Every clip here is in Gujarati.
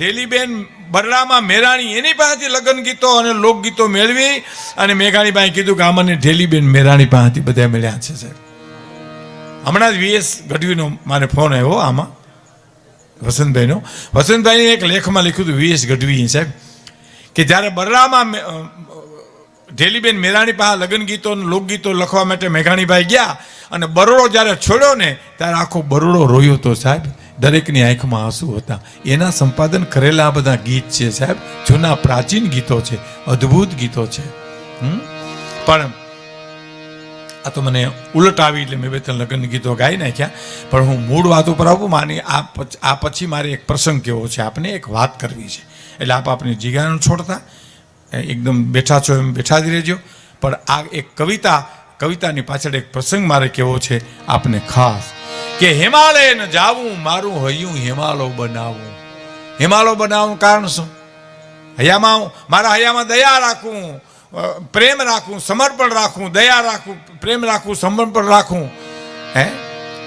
ઢેલીબેન બરડામાં મેરાણી એની પાસેથી લગ્ન ગીતો અને લોકગીતો મેળવી અને મેઘાણી પાસે કીધું કે આ મને ઢેલીબેન મેરાણી પાસેથી બધા મળ્યા છે, સાહેબ. હમણાં જ વીએસ ગઢવીનો મારે ફોન આવ્યો આમાં, વસંતભાઈનો. વસંતભાઈને એક લેખમાં લખ્યું હતું વીએસ ગઢવી સાહેબ, કે જ્યારે બરડામાં ઢેલીબેન મેરાણી પાસે લગ્ન ગીતો લોકગીતો લખવા માટે મેઘાણીભાઈ ગયા અને બરોડો જ્યારે છોડ્યો ને ત્યારે આખો બરોડો રોયો તો સાહેબ, દરેકની આંખમાં આંસુ હતા. એના સંપાદન કરેલા આ બધા ગીત છે સાહેબ, જૂના પ્રાચીન ગીતો છે, અદ્ભુત ગીતો છે? પણ આ તો મને ઉલટ આવી એટલે મેં બે ત્રણ લગ્ન ગીતો ગાઈ નાખ્યા. પણ હું મૂળ વાત ઉપર આવું, માની આ પછ- મારે એક પ્રસંગ કેવો છે, આપને એક વાત કરવી છે. એટલે આપ આપની જીગાનું છોડતા એકદમ બેઠા છો એમ બેઠા જ રહેજો. પણ આ એક કવિતા, કવિતાની પાછળ એક પ્રસંગ મારે કેવો છે આપને ખાસ. કે હિમાલય ન જાવું, મારું હૈયું હિમાલો બનાવું. હિમાલો બનાવવાનું કારણ શું? હૈયામાં મારા હૈયામાં દયા રાખું પ્રેમ રાખું, સમર્પણ રાખું, દયા રાખું, પ્રેમ રાખું, સમર્પણ રાખું, હે?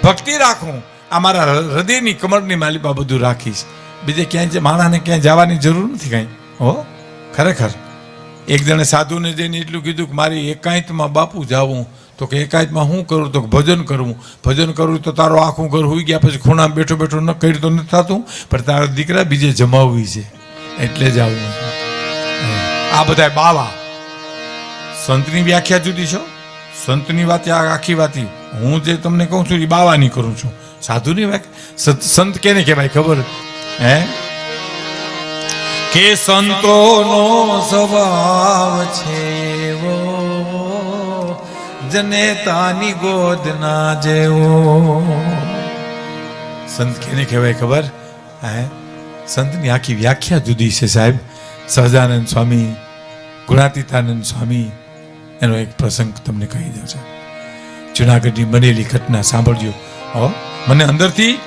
ભક્તિ રાખું. આ મારા હૃદયની કમરની માલિપા બધું રાખીશ. બીજે ક્યાંય જે માણસને ક્યાંય જવાની જરૂર નથી કાંઈ. હો? ખરેખર. એક જણે સાધુને જઈને એટલું કીધું કે મારી એકાંતમાં બાપુ જાવું. તો કે એકાંતમાં શું કરું? તો ભજન કરવું ભજન કરવું તો તારો આખું ઘર હોઈ ગયા પછી ખૂણામાં બેઠો બેઠો ન કરી તો નથી થતું? પણ તારા દીકરા બીજે જમાવવી છે. એટલે જ આવું આ બધા બાવા. સંતની વ્યાખ્યા જુદી છો? સંતની વાત આખી વાત હું જે તમને કહું છું એ બાવાની કરું છું. સાધુની વ્યાખ્યા? સંત કેને કહેવાય ખબર? હે? કે સંતોનો સ્વભાવ છે જને જનેતાની ગોદ ના જેવો. સંત કેને કહેવાય ખબર? હે? સંતની આખી વ્યાખ્યા જુદી છે સાહેબ. સહજાનંદ સ્વામી, ગુણાતીતાનંદ સ્વામી, એનો એક પ્રસંગ તમને કહી દઉં છે. જુનાગઢની બનેલી ઘટના સાંભળજો. હો, મને અંદરથી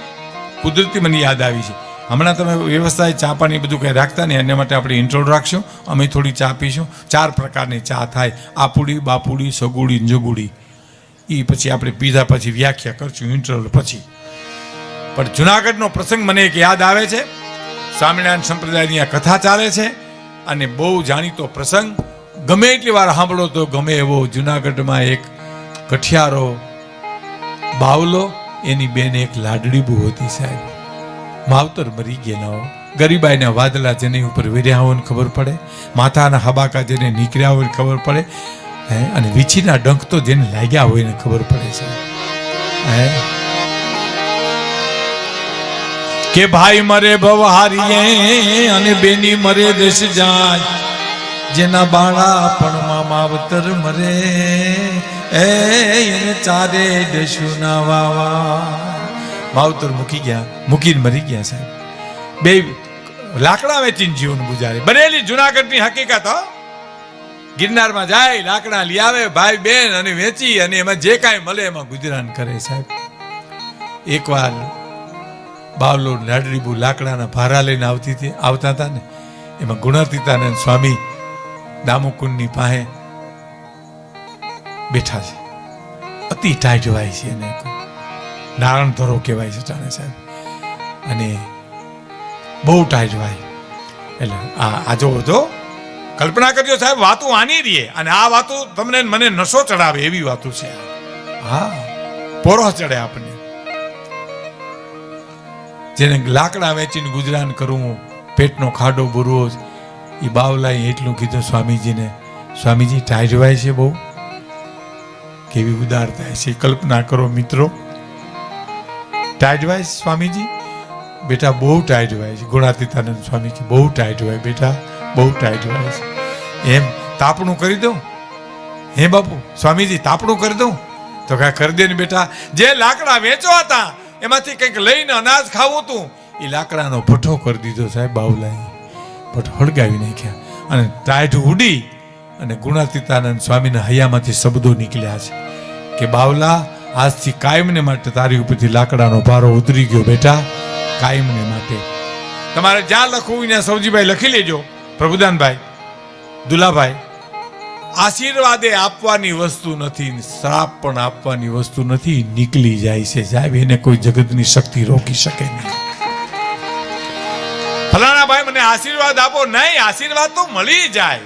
કુદરતી મને યાદ આવી છે. હમણાં તમે વ્યવસ્થાએ ચા પાણી બધું કંઈ રાખતા નહીં, એના માટે આપણે ઇન્ટ્રોડ રાખશું. અમે થોડી ચા પીશું. ચાર પ્રકારની ચા થાય. આપુડી, બાપુડી, સગુડી જગુડી. એ પછી આપણે પીધા પછી વ્યાખ્યા કરશું ઇન્ટરવલ પછી. પણ જુનાગઢનો પ્રસંગ મને એક યાદ આવે છે. સ્વામિનારાયણ સંપ્રદાયની આ કથા ચાલે છે અને બહુ જાણીતો પ્રસંગ. ગમે એટલી વાર સાંભળો તો ગમે એવો જુનાગઢમાં એક કઠિયારો બાવલો. એની બેન એક લાડડી બહુ હતી સાહેબ. માવતર મરી ગયેલા ગરીબાઈના વાદલા જેની ઉપર વીર્યા હોય ખબર પડે. માથાના હબાકા જેને નીકળ્યા હોય ખબર પડે. હે? અને વીછીના ડંખ તો જેને લાગ્યા હોય ને ખબર પડે છે. હે? કે ભાઈ મરે ભવ હારીએ અને બેની મરે દેશ જાય. જેના બાળા પણમાં માવતર મરે. એ એને ચારે દેશુના વાવા. માવતર મૂકી ગયા, મૂકીને મરી ગયા સાહેબ. બે લાકડા વેચીને જીવન ગુજારે. બનેલી જુનાગઢની હકીકત ગિરનારમાં જાય, લાકડા લઈ આવે, ભાઈ બેન અને વેચી અને એમાં જે કાંઈ મળે એમાં ગુજરાન કરે સાહેબ. એકવાર બાવલો લાડરીબુ લાકડાના ભારા લઈને આવતી હતી, આવતા હતા ને, એમાં ગુણાતીતાનંદ સ્વામી દામુકુંડની પાસે બેઠા છે. અતિ ટાઈટ વાય છે એને નારાયણ ધરો કહેવાય છે, જાણે સાહેબ. અને બહુ ટાઈટ વાય એટલે આ આ જો કલ્પના કરજો સાહેબ, વાતો આની રહીએ અને આ વાતો તમને મને નશો ચડાવે એવી વાતો છે. હા, પોરો ચડે આપણને. જેને લાકડા વેચીને ગુજરાન કરવું પેટનો ખાડો ભરવો, એ બાવલાએ એટલું કીધું, સ્વામીજીને, સ્વામીજી ટાઈટવાય છે બહુ. કેવી ઉદારતા છે. કલ્પના કરો મિત્રો. ટાઈટવાય સ્વામીજી બેટા બહુ ટાઈટવાય છે ગુણાતીતાનંદ સ્વામી કે બહુ ટાઈટવાય બેટા બહુ ટાઈટવાય છે એમ તાપણું કરી દઉં હે બાપુ સ્વામીજી તાપણું કરી દઉં તો કાંઈ કરી દે ને બેટા. જે લાકડા વેચો હતા, એમાંથી કંઈક લઈને અનાજ ખાવું હતું એ લાકડાનો ભઠ્ઠો કરી દીધો સાહેબ બાવલાએ. ભઠ્ઠો હળગાવી નાખ્યા. અને ટાઈટ ઉડી, અને ગુણાતીતાનંદ સ્વામીના હૈયામાંથી શબ્દો નીકળ્યા છે. કે બાવલા આજથી કાયમને માટે તારી ઉપરથી લાકડાનો ભારો ઉતરી ગયો બેટા. કાયમને માટે. તમારે જ્યાં લખવું ત્યાં સૌજીભાઈ લખી લેજો. પ્રભુદાનભાઈ, દુલાભાઈ, આશીર્વાદે આપવાની વસ્તુ નથી, શ્રાપ પણ આપવાની વસ્તુ નથી, નીકળી જાય છે સાહેબ. એને કોઈ જગતની શક્તિ રોકી શકે નહીં. ફલાણા ભાઈ મને આશીર્વાદ આપો. નહીં, આશીર્વાદ તો મળી જાય.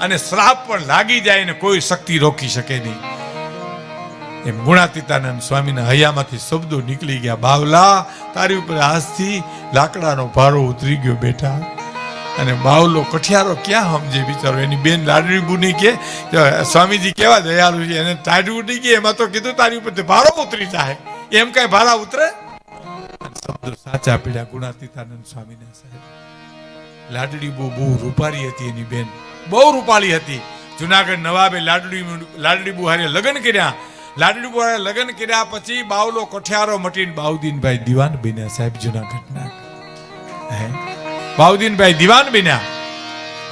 અને શ્રાપ પણ લાગી જાય ને કોઈ શક્તિ રોકી શકે નહીં. એમ ગુણાતીતાનંદ સ્વામીના હૈયામાંથી શબ્દો નીકળી ગયા. બાવલા, તારી ઉપર આજથી લાકડાનો ભારો ઉતરી ગયો બેટા. અને બાવલો કઠિયારો ક્યાં સમજે બિચારો? એની બેન લાડડી બુની કે કે સ્વામીજી કેવા દયાળુ છે? એને ટાઢું ઉડી ગઈ એમાં તો કીધું તારી ઉપર ભારો ઉતરી જાય. એમ કઈ ભારા ઉતરે? શબ્દો સાચા પીડ્યા ગુણાતીતાનંદ સ્વામીના સાહેબ. લાડડી બહુ બહુ રૂપાળી હતી એની બેન. બહુ રૂપાળી હતી. જુનાગઢ નવાબે લાડડી લાડડી બુહારે લગ્ન કર્યા. લાડડી લગ્ન કર્યા પછી બાવલો કઠિયારો મટીને બાઉદીનભાઈ દિવાન બન્યા. સાહેબ, જુનાગઢના. બાઉદીનભાઈ દિવાન બન્યા.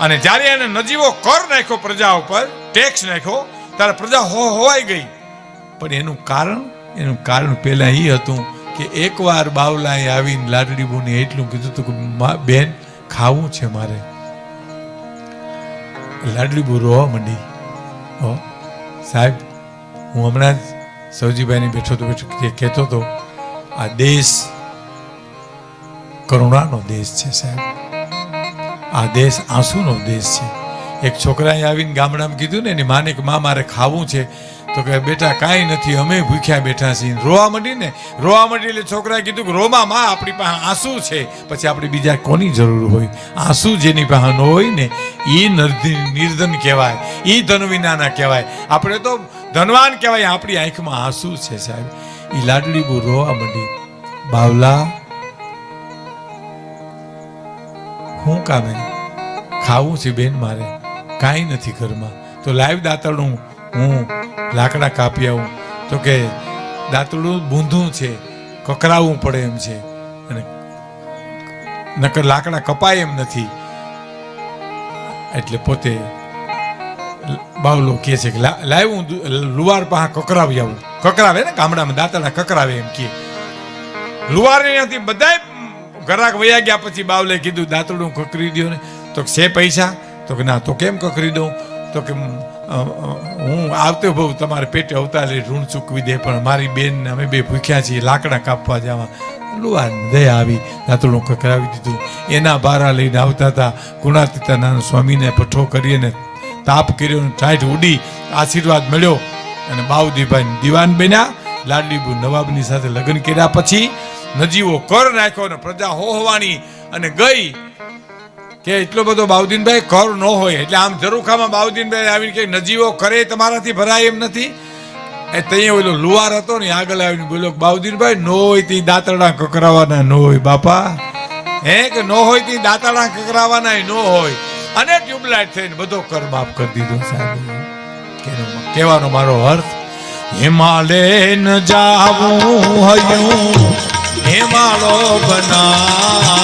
અને જ્યારે એને નજીવો કર નાખ્યો પ્રજા ઉપર, ટેક્સ નાખ્યો, ત્યારે પ્રજા હો હોવાઈ ગઈ. પણ એનું કારણ એનું કારણ પહેલા એ હતું કે એકવાર બાવલાએ આવીને લાડડીબુને એટલું કીધું હતું કે બેન, ખાવું છે મારે. લાડડીબુ રોવા માંડી. હો? સાહેબ હું હમણાં જ સૌજીભાઈને બેઠો તો બેઠો કહેતો હતો, આ દેશ કરુણાનો દેશ છે સાહેબ. આ દેશ આંસુનો દેશ છે. એક છોકરાએ આવીને ગામડામાં કીધું ને, એની માને કે મા મારે ખાવું છે. તો કે બેટા, કાંઈ નથી, અમે ભૂખ્યા બેઠા છીએ. રોવા માંડી ને, રોવા માંડી એટલે છોકરાએ કીધું કે, રોમા માં આપણી પાસે આંસુ છે. પછી આપણે બીજા કોની જરૂર હોય? આંસુ જેની પાસે ન હોય ને એ નિર્ધન કહેવાય એ ધન વિનાના કહેવાય. આપણે તો ધનવાન કહેવાય. આપણી આંખમાં આંસુ છે સાહેબ. એ લાડલી બહુ રોવા માંડી. બાવલા, હું કામે? ખાવું છે બેન મારે. કાંઈ નથી ઘરમાં. તો લાઈવ દાંતરડું હું લાકડા કાપી આવું. તો કે દાંતરડું બૂંધું છે કકરાવવું પડે એમ છે. અને નકર લાકડા કપાય એમ નથી. એટલે પોતે બાવલો કહે છે કે લાવ્યું લુવાર પાસે કકરાવી આવું. કકરાવે ને ગામડામાં દાંતાના કકરાવે એમ કે લુવાર નથી બધાય ઘરાક વયા ગયા પછી બાવલે કીધું દાંતડું કકરી દો ને. તો છે પૈસા? તો કે, ના. તો કેમ કકરી દઉં? તો કે હું આવતો બહુ તમારે પેટે અવતારે ઋણ ચૂકવી દે, પણ મારી બેન અમે બે ભૂખ્યા છીએ, લાકડા કાપવા જવા. લુવાર દયા આવી દાંતડું કકરાવી દીધું. એના બારા લઈને આવતા હતા ગુણાતીતાનંદ સ્વામીને પઠો કરી અને તાપ કર્યો ઠાઠ ઉડી આશીર્વાદ મળ્યો. અને બાઉદીભાઈ દિવાન બન્યા. લાડલીબુ નવાબની સાથે લગ્ન કર્યા પછી નજીવો કર નાખ્યો અને પ્રજા હોવાની અને ગઈ. કે એટલો બધો બાઉદીનભાઈ કર ન હોય. એટલે આમ જરૂખામાં બાઉદીનભાઈ આવીને કે નજીવો કરે તમારાથી ભરાય એમ નથી. એ ત્યાં ઓલો લુવાર હતો ને આગળ આવીને બોલ્યો, બાઉદીનભાઈ, નો હોય તે દાંતરડા કકરાવાના, નો હોય બાપા. હે કે નો હોય તે દાંતરડા કકરાવાના નો હોય? અને ટ્યુબલાઇટ થઈને બધો કર માફ કરી દીધો સાહેબ. કહેવાનો મારો અર્થ હિમાલય ન જાવું હયું હિમાલો બના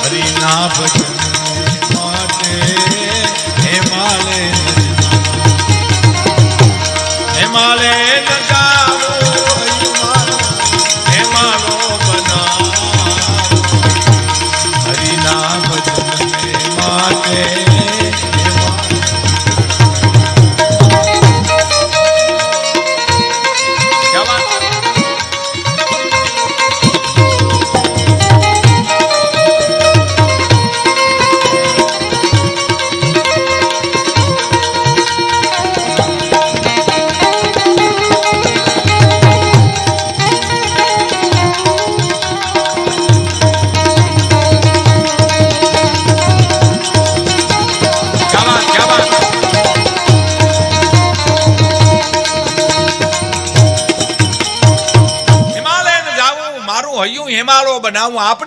હરિના ભજન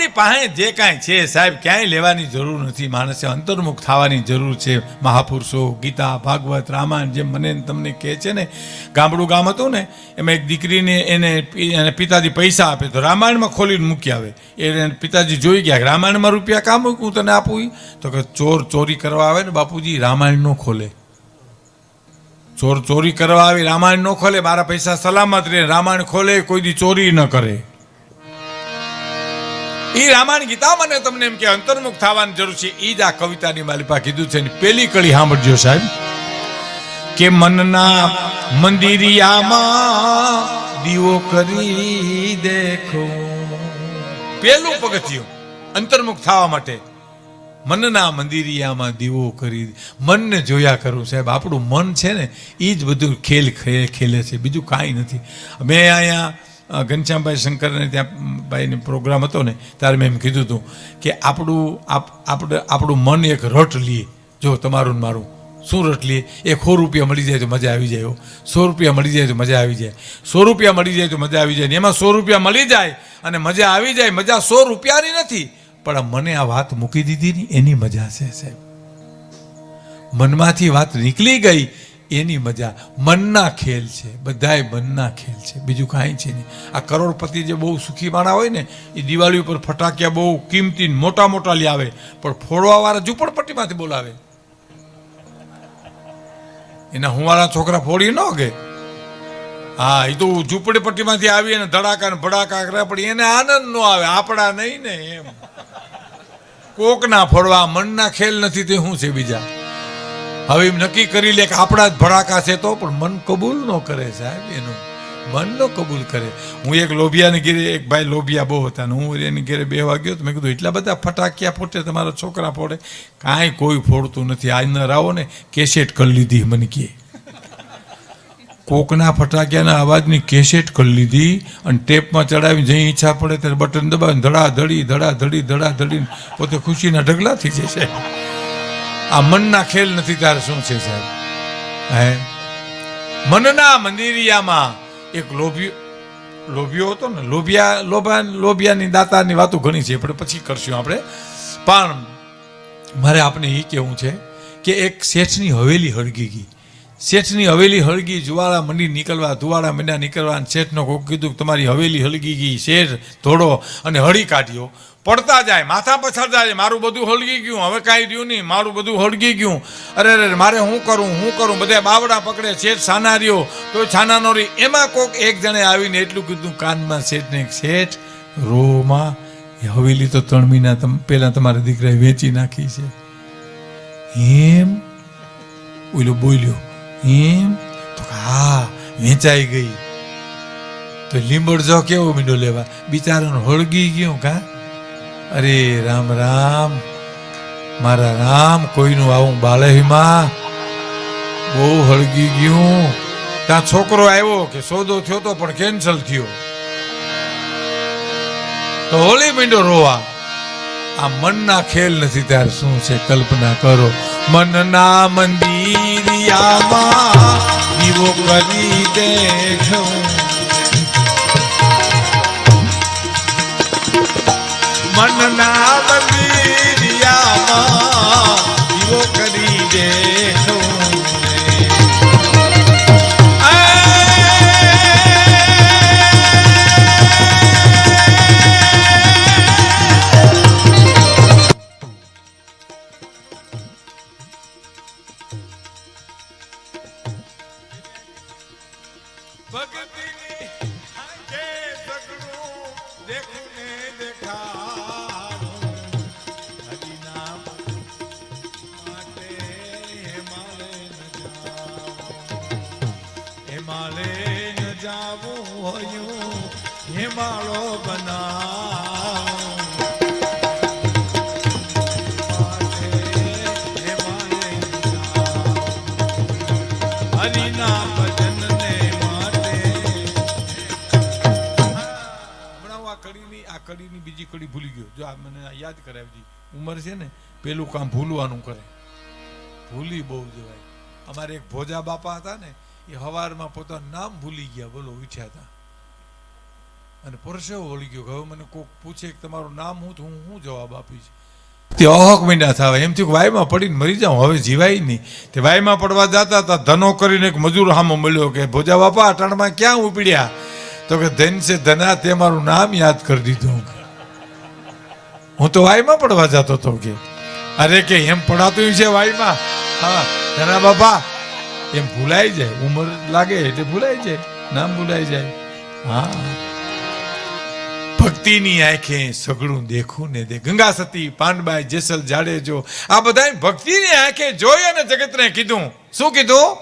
આપણી પાસે જે કાંઈ છે સાહેબ, ક્યાંય લેવાની જરૂર નથી. માણસે અંતર્મુખ થવાની જરૂર છે. મહાપુરુષો, ગીતા, ભાગવત, રામાયણ જેમ મને તમને કહે છે ને, ગામડું ગામ હતું ને, એમાં એક દીકરીને એને એને પિતાજી પૈસા આપે તો રામાયણમાં ખોલીને મૂકી આવે. એને પિતાજી જોઈ ગયા રામાયણમાં રૂપિયા કામ હું તને આપું તો કે ચોર ચોરી કરવા આવે ને બાપુજી, રામાયણ નો ખોલે. ચોર ચોરી કરવા આવી, રામાયણ ન ખોલે, મારા પૈસા સલામત રહે, રામાયણ ખોલે, કોઈ દી ચોરી ન કરે. ઈ રામાયણ ગીતા મને તમને એમ કે અંતર્મુખ થવાની જરૂર છે. એ જ આ કવિતાની માલિપા કીધું છે ને પેલી કળી સાંભળજો સાહેબ. કે મનના મંદિરિયામાં દીવો કરી દેખો. પેલું પગથિયું અંતર્મુખ થવા માટે મનના મંદિરિયામાં દીવો કરી મનને જોયા કરું સાહેબ. આપણું મન છે ને એ જ બધું ખેલ ખે- ખેલે છે. બીજું કાંઈ નથી. મેં અહીંયા ઘનશ્યામભાઈ શંકરને ત્યાં ભાઈને પ્રોગ્રામ હતો ને, ત્યારે મેં એમ કીધું હતું કે આપણું, આપ- આપણે આપણું મન એક રટ લઈએ જો તમારું ને મારું. શું રટ લઈએ એક સો રૂપિયા મળી જાય તો મજા આવી જાય. સો રૂપિયા મળી જાય તો મજા આવી જાય. સો રૂપિયા મળી જાય તો મજા આવી જાય ને એમાં સો રૂપિયા મળી જાય અને મજા આવી જાય. મજા સો રૂપિયાની નથી. પણ મને આ વાત મૂકી દીધી ને એની મજા છે સાહેબ. મનમાંથી વાત નીકળી ગઈ એની મજા. મનના ખેલ છે. બધાય મનના ખેલ છે. બીજું કાંઈ છે નહીં. આ કરોડપતિ જે બહુ સુખી માણા હોય ને, એ દિવાળી ઉપર ફટાકિયા બહુ કિંમતી મોટા મોટા આવે. પણ ફોડવાવાળા ઝૂંપડપટ્ટીમાંથી બોલાવે. એના હુંવાળા છોકરા ફોડી ન કે હા એ તો ઝૂંપડીપટ્ટીમાંથી આવી અને ધડાકા ને ભડાકા કરે પણ એને આનંદ ન આવે. આપણા નહીં ને એમ. કોકના ફોડવા મનના ખેલ નથી, તે શું છે બીજા? હવે એમ નક્કી કરી લે કે આપણા જ ભડાકા છે તો, પણ મન કબૂલ ન કરે સાહેબ એનું. મન ન કબૂલ કરે. હું એક લોભિયાની ઘેરે, એક ભાઈ લોભિયા બહુ હતા અને હું એની ઘેરે બે ગયો તો મેં કીધું, એટલા બધા ફટાકિયા ફોટે તમારા છોકરા ફોડે. કાંઈ કોઈ ફોડતું નથી. આ અંદર આવો ને કેસેટ કરી લીધી મને કહે કોકના ફટાકિયાના અવાજની કેસેટ કરી લીધી અને ટેપમાં ચડાવી જઈ ઈચ્છા પડે ત્યારે બટન દબાવીને ધડાધડી ધડી ધડા ધડી ધડા ધડી પોતે ખુશીના ઢગલા થઈ જશે. આ મનના ખેલ નથી, ત્યારે શું છે સાહેબ? હે? મનના મંદિરિયામાં એક લોભિયો લોભિયો હતો ને, લોભિયા લોભા લોભિયાની દાતાની વાતો ઘણી છે, પણ પછી કરશું આપણે. પણ મારે આપને એ કહેવું છે કે એક શેઠની હવેલી હળગી ગઈ. શેઠની હવેલી હળગી, જુવાળા મંડી નીકળવા, ધુવાળા મંડ્યા નીકળવા, અને શેઠનો કોક કીધું તમારી હવેલી હળગી ગઈ, શેઠ, ધોડો, અને હળી કાઢ્યો. પડતા જાય, માથા પછાડતા જાય, મારું બધું હળગી ગયું, હવે કાંઈ રહ્યું નહીં, મારું બધું હળગી ગયું. અરે અરે મારે શું કરું, હું કરું, બધા બાવડા પકડે, શેઠ છાના રહ્યો તો છાના નો રહી. એમાં કોક એક જણે આવીને એટલું કીધું, કાનમાં શેઠને શેઠ, રોમાં હવેલી તો ત્રણ મહિના પહેલા તમારા દીકરાએ વેચી નાખી છે. એમ ઓલો બોલ્યો, એમ? તો હા, વેચાઈ ગઈ. તો લીંબડ જો કેવો મીંડો લેવા, બિચારાનો હળગી ગયો કા? અરે રામ રામ. મારા રામ, કોઈનું આવું બાલહીમાં બહુ હળગી ગયું. ત્યાં છોકરો આવ્યો કે સોદો થયો તો પણ કેન્સલ થયો. તો હોલી મીંડો રોવા. આ મનના ખેલ નથી ત્યારે શું છે કલ્પના કરો. મનના મંદિરિયામાં દીવો કરી દેખું મનના મંદિરિયામાં દીવો કરી દેખું. બીજી કડી ભૂલી ગયો. જો આ મને યાદ કરાવજી. ઉંમર છે ને, પેલું કામ ભૂલવાનું કરે. ભૂલી બહુ જવાય. અમારે એક ભોજા બાપા હતા ને, એ હવારમાં પોતાનું નામ ભૂલી ગયા, બોલો ઉઠ્યા હતા. અને પરસેવો વળી ગયો કે હવે મને કોક પૂછે કે તમારું નામ હું તો હું શું જવાબ આપીશ? તે અહક મીંડા થાય એમ થયું કે વાયમાં પડીને મરી જાઉં. હવે જીવાય નહીં. તે વાયમાં પડવા જતા હતા, ધનો કરીને એક મજૂર હામો મળ્યો કે, ભોજા બાપા અટાણમાં ક્યાં ઉપડ્યા? તો કે ધન છે ધના તે મારું નામ યાદ કરી દીધું. હું તો વાયમાં પડવા જતો હતો કે, અરે કે, એમ પડાતું છે વાયમાં? હા, ધના બાપા. એમ ભૂલાઈ જાય. ઉંમર લાગે એટલે ભૂલાઈ જાય. નામ ભૂલાઈ જાય. હા. ભક્તિની આંખે સઘળું દેખું ને દે. ગંગા સતી પાંડબાઈ જેસલ, જાડેજો, આ બધા ભક્તિની આંખે જોઈ અને જગતને કીધું. શું કીધું?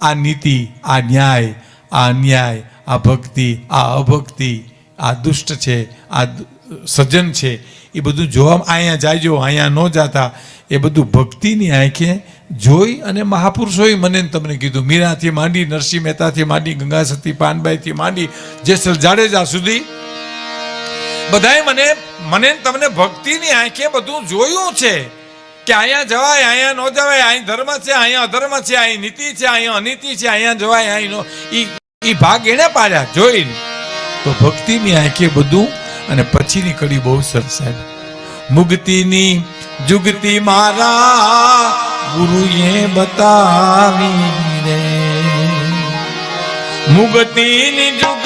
આ નીતિ, આ ન્યાય, આ અન્યાય, આ ભક્તિ, આ અભક્તિ, આ દુષ્ટ છે, આ સજ્જન છે, એ બધું જોવા અહીંયા જાયજો અહીંયા ન જાતા. એ બધું ભક્તિની આંખે જોઈ અને મહાપુરુષોએ મને તમને કીધું. મીરાથી માંડી, નરસિંહ મહેતાથી માંડી ગંગા સતી પાનબાઈથી માંડી, જેસલ, જાડેજા સુધી બધાએ મને મને તમને ભક્તિની આંખે બધું જોયું છે કે અહીંયા જવાય, અહીંયા ન જવાય, અહીં ધર્મ છે, અહીંયા અધર્મ છે, અહીં નીતિ છે, અહીંયા અનીતિ છે, અહીંયા જવાય, અહીં ઈ ઈ ભાગ એને પાડ્યા, જોઈને. તો ભક્તિની આંખે બધું અને પછીની કડી બહુ સરસ મુક્તિની જુગતી મારા ગુરુએ બતાવી રે. મુક્તિની જુગતી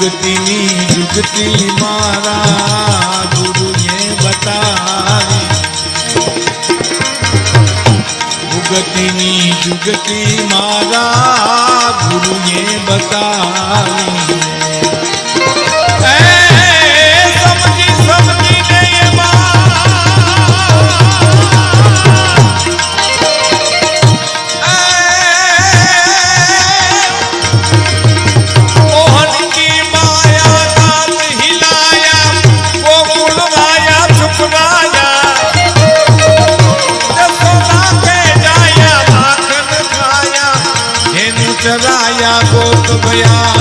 મુક્તિની જુગતી મારા ગુરુએ બતાવી જુગતીની જુગતી મારા ગુરુએ બતાવી ગયા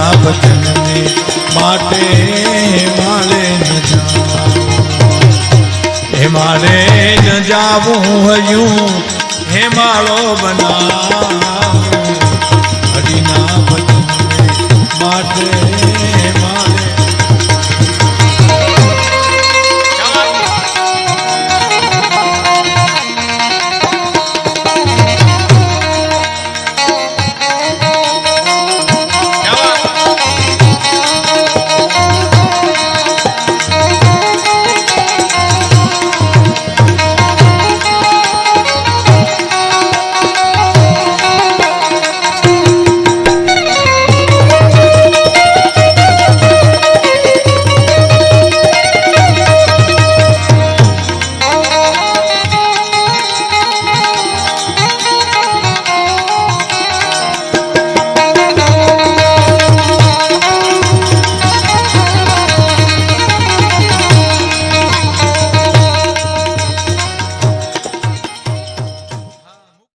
હરિના ભજનને માટે મારે ન હે મારે ન જાવું હયું. હે માળો બના